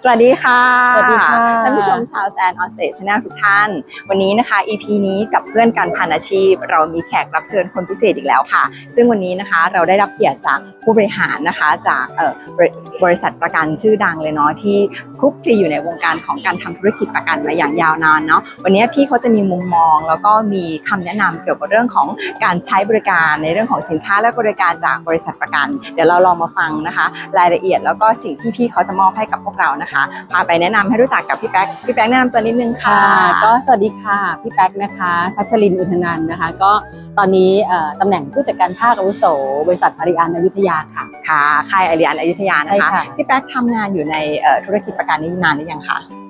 สวัสดีค่ะสวัสดีค่ะท่านผู้ชมชาวแซนออสเตชแนลทุกท่าน วันนี้นะคะ EP นี้กับเพื่อนการพันอาชีพ เรามีแขกรับเชิญคนพิเศษอีกแล้วค่ะ ซึ่งวันนี้นะคะเราได้รับเกียรติจากผู้บริหารนะคะจากเอ่อบริบริษัทประกันชื่อดังเลยเนาะที่คลุกคลีอยู่ในวงการของการทำธุรกิจประกันมาอย่างยาวนานเนาะวันนี้พี่เขาจะมีมุมมอง แล้วก็มีคำแนะนำเกี่ยวกับเรื่องของการใช้บริการในเรื่องของสินค้าและบริการจากบริษัทประกัน เดี๋ยวเราลองมาฟังนะคะ รายละเอียดแล้วก็สิ่งที่พี่เขาจะมอบให้กับพวกเรานะคะ พาไปแนะนำให้รู้จักกับพี่แป๊ก พี่แป๊กแนะนำตัวนิดนึงค่ะ ค่ะก็สวัสดีค่ะ พี่แป๊กนะคะ พัชรินทร์อุทนันท์นะคะ ก็ตอนนี้เอ่อตำแหน่งผู้จัดการภาคอาวุโส บริษัทอาริอันอยุธยาค่ะ ค่ะค่ายอารีอันอยุธยาใช่นะคะ ค่ะ พี่แป๊กทำงานอยู่ในเอ่อธุรกิจประกันนี้นานหรือยังคะเอ่อ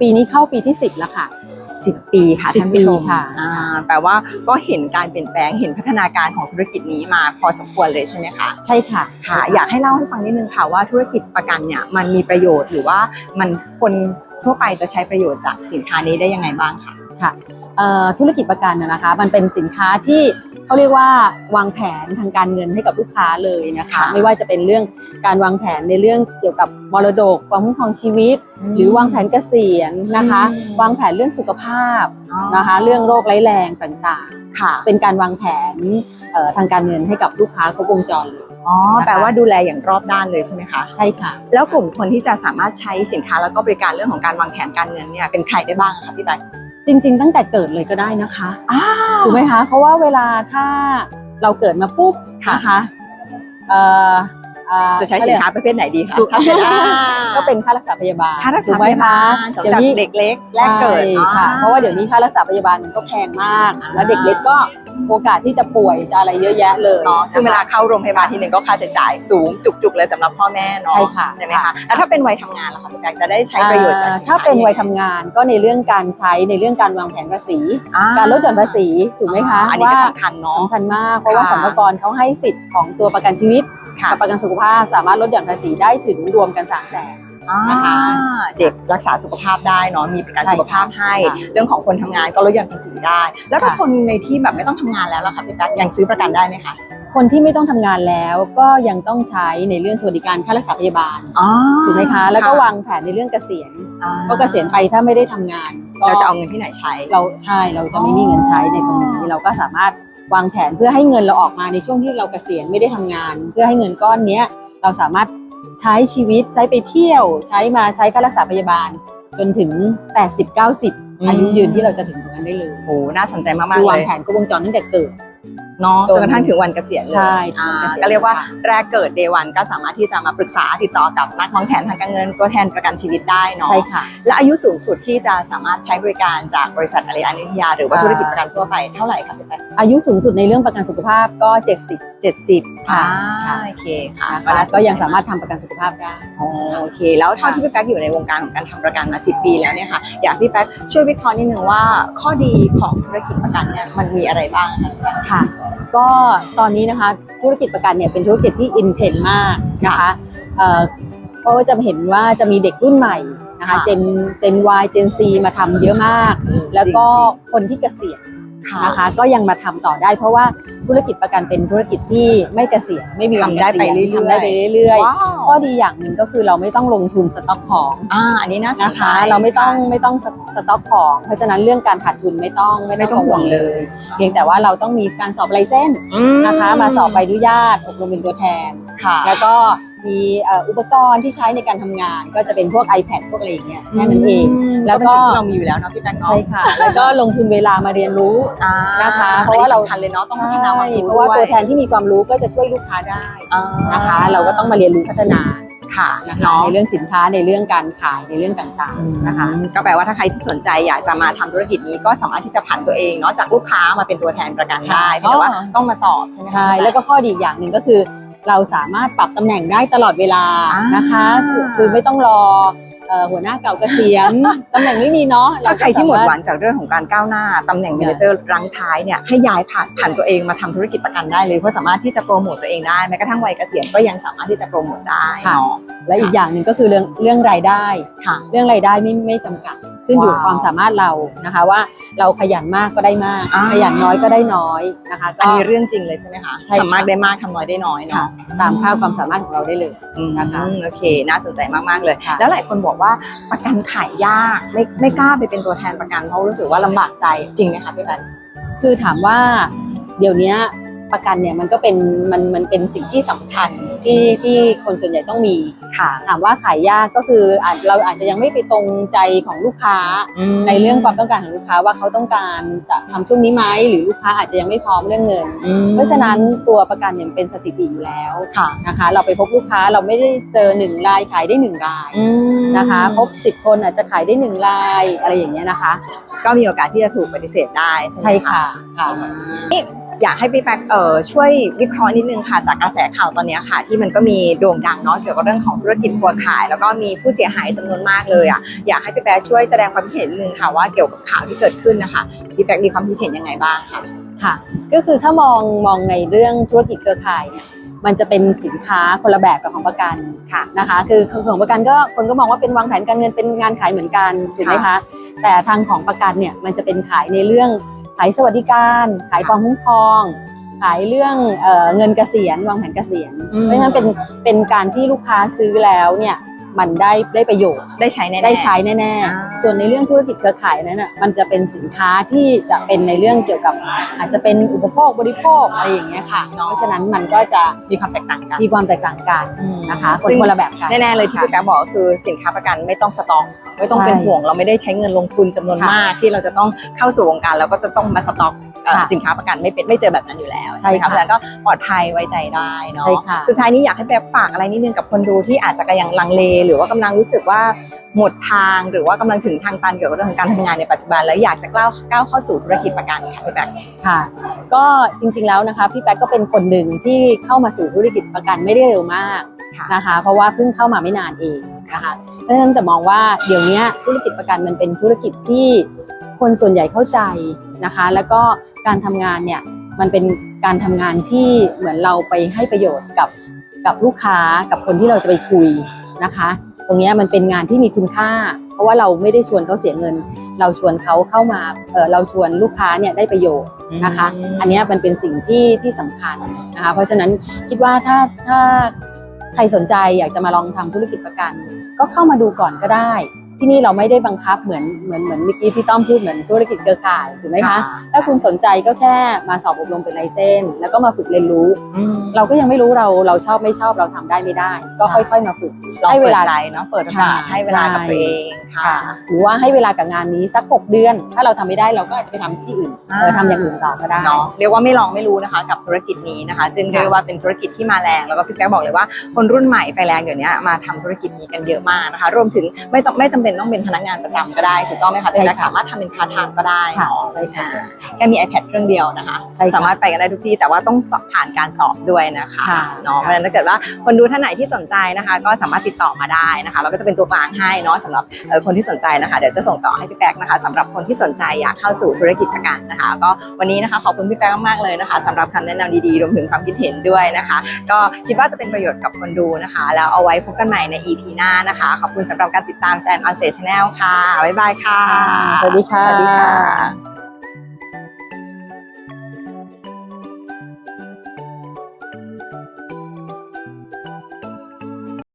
ปีนี้เข้าปีที่ 10 แล้วค่ะ 10 ปีค่ะ10ท่านผู้ชมปีค่ะ อ่าแปลว่าก็เห็นการเปลี่ยนแปลงเห็นพัฒนาการของธุรกิจนี้มาพอสมควรเลยใช่ไหมคะใช่ค่ะค่ะ อยากให้เล่าให้ฟังนิดนึงค่ะว่าธุรกิจประกันเนี่ยมันมีประโยชน์หรือว่ามันคนทั่วไปจะใช้ประโยชน์จากสินค้านี้ได้ยังไงบ้างคะ ค่ะเอ่อธุรกิจประกันนะนะคะ มันเป็นสินค้าที่ เขาเรียกว่าวางแผนทางการเงินให้กับลูกค้าเลยนะคะค่ะไม่ว่าจะเป็นเรื่องการวางแผนในเรื่องเกี่ยวกับมรดกความคุ้มครองชีวิต หรือวางแผนเกษียณนะคะอืมวางแผนเรื่องสุขภาพอ๋อนะคะ เรื่องโรคร้ายแรงต่างค่ะๆเป็นการวางแผนเอ่อทางการเงินให้กับลูกค้าครบวงจรเลยอ๋อนะคะแปลว่าดูแลอย่างรอบด้านเลยใช่ไหมคะใช่ค่ะ แล้วกลุ่มคนที่จะสามารถใช้สินค้าแล้วก็บริการเรื่องของการวางแผนการเงินเนี่ยเป็นใครได้บ้างคะพี่แบ๊ก จริง ๆ ตั้งแต่เกิดเลยก็ได้นะคะอ้าวถูกไหมคะ เพราะว่าเวลาถ้าเราเกิดมาปุ๊บค่ะนะคะเอ่อเอ่อ จะใช้สินค้าประเภทไหนดีคะถูกถ้าเป็นอ่าก็เป็นค่ารักษาพยาบาลค่ารักถูษากพไหมยาบาคะลสำหรับเด็กเล็กแรกเกิดใช่ค่ะอ่เพราะว่าเดี๋ยวนี้ค่ารักษาพยาบาลมันก็แพงมากอ่าแล้วเด็กเล็กก็โอกาสที่จะป่วยจะอะไรเยอะแยะเลยเนาะซึ่งเวลานะคะเข้าโรงพยาบาลทีหนึ่งก็ค่าใช้จ่ายสูงจุกๆเลยสำหรับพ่อแม่เนาะใช่ค่ะใช่ไหมคะแล้วถ้าเป็นวัยทำงานล่ะคะพี่แบ๊กจะได้ใช้ประโยชน์จากสินค้าถ้าเป็นวัยทำงานก็ในเรื่องการใช้ในเรื่องการวางแผนภาษีอ่การลดหย่อนภาษีถูกไหมคะอันนี้ก็ว่าสำคัญเนาะสำคัญมากเพราะว่าค่ะสรรพากรเขาให้สิทธิ์ของตัวประกันชีวิต ค่ะกับประกันสุขภาพสามารถลดหย่อนภาษีได้ถึงรวมกัน3 0 0แสน นะคะอ่าเด็กรักษาสุขภาพได้เนาะมีประกันใช่สุขภาพให้ ค่ะ เรื่องของคนทำงานก็ลดหย่อนภาษีได้ แล้วถ้าค่ะคนในที่แบบไม่ต้องทำงานแล้วล่ะคะพี่แป๊กยังซื้อประกันได้ไหมคะคนที่ไม่ต้องทำงานแล้วก็ยังต้องใช้ในเรื่องสวัสดิการค่ารักษาพยาบาลอ๋อถูกไหมคะแล้วก็วางแผนในเรื่องเกษียณอ่าเพราะเกษียณไปถ้าไม่ได้ทำงานก็เราจะเอาเงินที่ไหนใช้ เราใช่เราจะไม่มีเงินใช้ในตรงนี้ เราก็สามารถ วางแผนเพื่อให้เงินเราออกมาในช่วงที่เราเกษียณไม่ได้ทำงาน เพื่อให้เงินก้อนเนี้ยเราสามารถใช้ชีวิตใช้ไปเที่ยว ใช้มาใช้ค่ารักษาพยาบาล จนถึง 80 90 อายุยืนที่เราจะถึงตรงนั้นได้เลยโอ้น่าสนใจมากคืๆอเลวางยแผนครบวงจรตั้งแต่เกิด เนาะจนจนกระทั่งถึงวันเกษียณเลยใช่อ่าถึงวันเกษียณก็เรียกว่าค่ะแรกเกิดเดวันก็สามารถที่จะมาปรึกษาติดต่อกับนักวางแผนทางการเงินตัวแทนประกันชีวิตได้เนาะใช่ค่ะและอายุสูงสุดที่จะสามารถใช้บริการจากบริษัทอารีอานิทยาหรือว่าอ่าธุรกิจประกันทั่วไปเท่าไหร่คะพี่แป๊กอายุสูงสุดในเรื่องประกันสุขภาพก็ 70เจ็ดสิบค่ะอ่าโอเคค่ะนะคะน่าสนใจก็ยังสามารถทำประกันสุขภาพได้อ๋อโอเค แล้วเท่าที่พี่แป๊กอยู่ในวงการของการทำประกันมา 10 ปีแล้วเนี่ยค่ะอยากให้พี่แป๊กช่วยวิเคราะห์นิดนึงว่าข้อดีของธุรกิจประกันเนี่ยมันมีอะไรบ้างคะพี่แป๊กค่ะก็ตอนนี้นะคะธุรกิจประกันเนี่ยเป็นธุรกิจที่อินเทนมากนะคะเอ่อเพราะว่าจะเห็นว่าจะมีเด็กรุ่นใหม่นะคะค่ะเจนเจน Y เจน C มาทำเยอะมาก แล้วก็จริงคนที่เกษียณๆค่ะ นะคะ ก็ยังมาทำต่อได้เพราะว่าธุรกิจประกันเป็นธุรกิจที่ไม่เกษียณไม่มีวันทำเกได้ษีไปยณเรื่อยๆทำได้ไปเรื่อยว้าๆวข้อดีอย่างหนึ่งก็คือเราไม่ต้องลงทุนสต็อกของอ่าอันนี้น่าสนนะใจคะเราไม่ต้องไม่ต้องสสต็อกของ เพราะฉะนั้นเรื่องการขาดทุนไม่ต้องไม่ไม่ต้องต้องกังห่ววงลเลเลยยเพียงแต่ว่าเราต้องมีการสอบไลเซนส์อืมนะคะ มาสอบใบอนุญาตอบรมเป็นตัวแทนค่ะแล้วก็ มีเอ่ออุปกรณ์ที่ใช้ในการทำงาน ก็จะเป็นพวก iPad พวกอะไรอย่างเงี้ยแค่นั้นเองมแล้วก็เป็นสิ่งที่เรามีอยู่แล้วเนาะพี่แป๊กเนาะใช่ค่ะ แล้วก็ลงทุนเวลามาเรียนรู้อ่านะคะ เพราะว่าเราอันนี้สำคัญเลยเนาะต้องพัฒนาความรู้เพราะว่าด้ตัวแทนที่มีความรู้ก็จะช่วยลูกค้าได้อ่านะคะ เราก็ต้องมาเรียนรู้พัฒนาค่ะนะคะเนาะในเรื่องสินค้าในเรื่องการขายในเรื่องต่างๆนะคะก็แปลว่าถ้าใครที่สนใจอยากจะมาทำธุรกิจนี้ก็สามารถที่จะผันตัวเองเนาะจากลูกค้ามาเป็นตัวแทนประกันได้ค่ะแต่ว่าต้องมาสอบใช่ไหมคะใช่แล้วก็ข้อดีอีกอย่างหนึ่งก็คือ เราสามารถปรับตำแหน่งได้ตลอดเวลาอ่านนะคะคือคือไม่ต้องรอเอ่อหัวหน้าเก่าเกษียณตำแหน่งไม่มีเนาะถ้าใครที่หมดหวังงจากเรื่องของการก้าวหน้าตำแหน่งเนี่เมยเนเจอร์รังท้ายเนี่ยให้ย้ายผ่านผ่านตัวเองมาทำธุรกิจประกันได้เลยเพราะสามารถที่จะโปรโมตตัวเองได้แม้กระทั่งวัยเกษียณก็ยังสามารถที่จะโปรโมทได้เนาะและอีกอย่างหนึ่งก็คือเรื่องเรื่องรายได้ค่ะเรื่องรายได้ไม่ไม่จำกัด ขึ้นอยู่กับว้าวความสามารถเรานะคะว่าเราขยันมากก็ได้มาก อ่า ขยันน้อยก็ได้น้อยนะคะอัก็นนี้เรื่องจริงเลยใช่ไหมคะใช่ค่ะ ทำมากได้มากทำน้อยได้น้อยค่ะเนาะตามค่าความสามารถของเราได้เลยอืมนะคะโอเค น่าสนใจมากๆเลย ค่ะ แล้วหลายคนบอกว่าประกันขายยากไม่ไม่กล้าไปเป็นตัวแทนประกันเพราะรู้สึกว่าลำบากใจจริงไหมคะพี่แพทย์คือถามว่าเดี๋ยวนี้ ประกันเนี่ยมันก็เป็นมันมันเป็นสิ่งที่สำคัญที่ที่คนส่วนใหญ่ต้องมีค่ะถามว่าขายยากก็คืออาจเราอาจจะยังไม่ไปตรงใจของลูกค้าในเรื่องความต้องการของลูกค้าว่าเขาต้องการจะทำช่วงนี้ไหมหรือลูกค้าอาจจะยังไม่พร้อมเรื่องเงินอืมเพราะฉะนั้นตัวประกันเนี่ยเป็นสถิติอยู่แล้วค่ะนะคะ เราไปพบลูกค้าเราไม่ได้เจอหนึ่งรายขายได้หนึ่งรายอืมนะคะพบสิบคนอาจจะขายได้หนึ่งรายอะไรอย่างเงี้ยนะคะ ก็มีโอกาสที่จะถูกปฏิเสธได้ใช่ใช่ไหมคะค่ะค่ะนี่ อยากให้พี่แป๊กเอ่อช่วยวิเคราะห์นิดนึงค่ะจากกระแสข่าวตอนเนี้ยค่ะ ที่มันก็มีโด่งดังเนาะเกี่ยวกับเรื่องของธุรกิจครัวขาย แล้วก็มีผู้เสียหายจำนวนมากเลยอะอยากให้พี่แป๊กช่วยแสดงความคิดเห็นนิดนึงค่ะว่าเกี่ยวกับข่าวที่เกิดขึ้นนะคะพี่แป๊กมีความคิดเห็นยังไงบ้างคะค่ะ ก็คือถ้ามองมองในเรื่องธุรกิจเครือข่ายเนี่ยมันจะเป็นสินค้าคนละแบบกับของประกันค่ะนะคะคือของประกันก็คนก็มองว่าเป็นวางแผนการเงินเป็นงานขายเหมือนกันถูกไหมคะแต่ทางของประกันเนี่ยมันจะเป็นขายในเรื่อง ขายสวัสดิการ ขายความคุ้มครอง ขายเรื่องเอ่อเงินเกษียณวางแผนเกษียณอืมเพราะฉะนั้นเป็นเป็นการที่ลูกค้าซื้อแล้วเนี่ย มันได้ได้ประโยชน์ได้ใช้แน่ๆได้ใช้แน่อ่าๆส่วนในเรื่องธุรกิจเครือข่ายนั้นน่ะมันจะเป็นสินค้าที่จะเป็นในเรื่องเกี่ยวกับ อาจจะเป็นอุปโภคบริโภคอะไรอย่างเงี้ยค่ะเพราะฉะนั้นมันก็จะมีความแตกต่างกันมีความแตกต่างกันนะคะคนซึ่งคนละแบบกันแน่ๆเลยที่พี่แป๊กบอกก็คือสินค้าประกันไม่ต้องสต็อกไม่ต้องใช่เป็นห่วงเราไม่ได้ใช้เงินลงทุนจำนวนค่ะมากที่เราจะต้องเข้าสู่วงการแล้วก็จะต้องมาสต็อกเอ่อค่ะ สินค้าประกันไม่เป็นไม่เจอแบบนั้นอยู่แล้วใช่ไหมใช่คะค่ะเพราะฉะนั้นก็ปลอดภัยไว้ใจได้เนาะใช่ค่ะสุดท้ายนี้อยากให้แป๊กฝากอะไรนิดนึงกับคนดูที่อาจจะกำลังลังเล หรือว่ากำลังรู้สึกว่าหมดทางหรือว่ากำลังถึงทางตันเกี่ยวกับเรื่องของการทำงานในปัจจุบัน แล้วอยากจะก้าวก้าวเข้าสู่ธุรกิจประกันค่ะพี่แป๊กค่ะ ก็จริงๆแล้วนะคะพี่แป๊กก็เป็นคนหนึ่งที่เข้ามาสู่ธุรกิจประกันไม่ได้เร็วมากค่ะนะคะ เพราะว่าเพิ่งเข้ามาไม่นานเองนะคะเพราะฉะนั้นแต่มองว่าเดี๋ยวนี้ธุรกิจประกันมันเป็นธุรกิจที่ คนส่วนใหญ่เข้าใจนะคะ แล้วก็การทำงานเนี่ยมันเป็นการทำงานที่เหมือนเราไปให้ประโยชน์กับกับลูกค้ากับคนที่เราจะไปคุยนะคะ ตรงเนี้ยมันเป็นงานที่มีคุณค่า เพราะว่าเราไม่ได้ชวนเขาเสียเงิน เราชวนเขาเข้ามาเออเราชวนลูกค้าเนี่ยได้ประโยชน์นะคะ อันเนี้ยมันเป็นสิ่งที่ที่สำคัญนะคะ เพราะฉะนั้นคิดว่าถ้าถ้าใครสนใจอยากจะมาลองทำธุรกิจประกัน ก็เข้ามาดูก่อนก็ได้ ที่นี่เราไม่ได้บังคับเหมือนเหมือนเหมือนเมื่อกี้ที่ต้อมพูดเหมือนธุรกิจเครือข่ายถูกไหมคะถ้าคุณสนใจก็แค่มาสอบอบรมเป็นไลเซนส์แล้วก็มาฝึกเรียนรู้อืมเราก็ยังไม่รู้เราเราชอบไม่ชอบเราทำได้ไม่ได้ ก็ใช่ค่อย ๆ มาฝึกลองให้เวเปิดลาใจเนาะเปิดโอกาสค่ะให้เวลากับตัวเองค่ะค่ะหรือว่าให้เวลากับงานนี้สัก 6 เดือน ถ้าเราทำไม่ได้เราก็อาจจะไปทำที่อื่นเอออ่าทำอย่างอื่นต่อก็ได้เนาะเรียกว่าไม่ลองไม่รู้นะคะ กับธุรกิจนี้นะคะ ซึ่งค่ะเรียกว่าเป็นธุรกิจที่มาแรงแล้วก็พี่แป๊กบอกเลยว่าคนรุ่นใหม่ไฟแรงเดี๋ยวนี้มาทำธุรกิจนี้กันเยอะมากนะคะ รวมถึงไม่ต้องไม่จำเป็นต้องเป็นพนักงานประจำก็ได้ถูกต้องไหมคะใช่พี่แป๊กค่ะสามารถทำเป็นพาร์ทไทม์ก็ได้ค่ะเนาะใช่ค่ะแค่มี iPad เครื่องเดียวนะคะใช่ค่ะสามารถไปกันได้ทุกที่ แต่ว่าต้องสอบผ่านการสอบด้วยนะคะค่ะเนาะเพราะฉะนั้นถ้าเกิดว่าคนดูท่านไหนที่สนใจนะคะ ก็สามารถติดต่อมาได้นะคะ เราก็จะเป็นตัวกลางให้เนาะสำหรับเอ่อคนที่สนใจนะคะเดี๋ยวจะส่งต่อให้พี่แป๊กนะคะสำหรับคนที่สนใจอยากเข้าสู่ธุรกิจประกันนะคะ ก็วันนี้นะคะขอบคุณพี่แป๊กมากๆเลยนะคะสำหรับคำแนะนำดีๆรวมถึงความคิดเห็นด้วยนะคะ ก็คิดว่าจะเป็นประโยชน์กับคนดูนะคะ แล้วเอาไว้พบกันใหม่ใน EP หน้านะคะ ขอบคุณสำหรับการติดตามแซนออนเซชแนลค่ะ บ๊ายบายค่ะ สวัสดีค่ะ สวัสดีค่ะ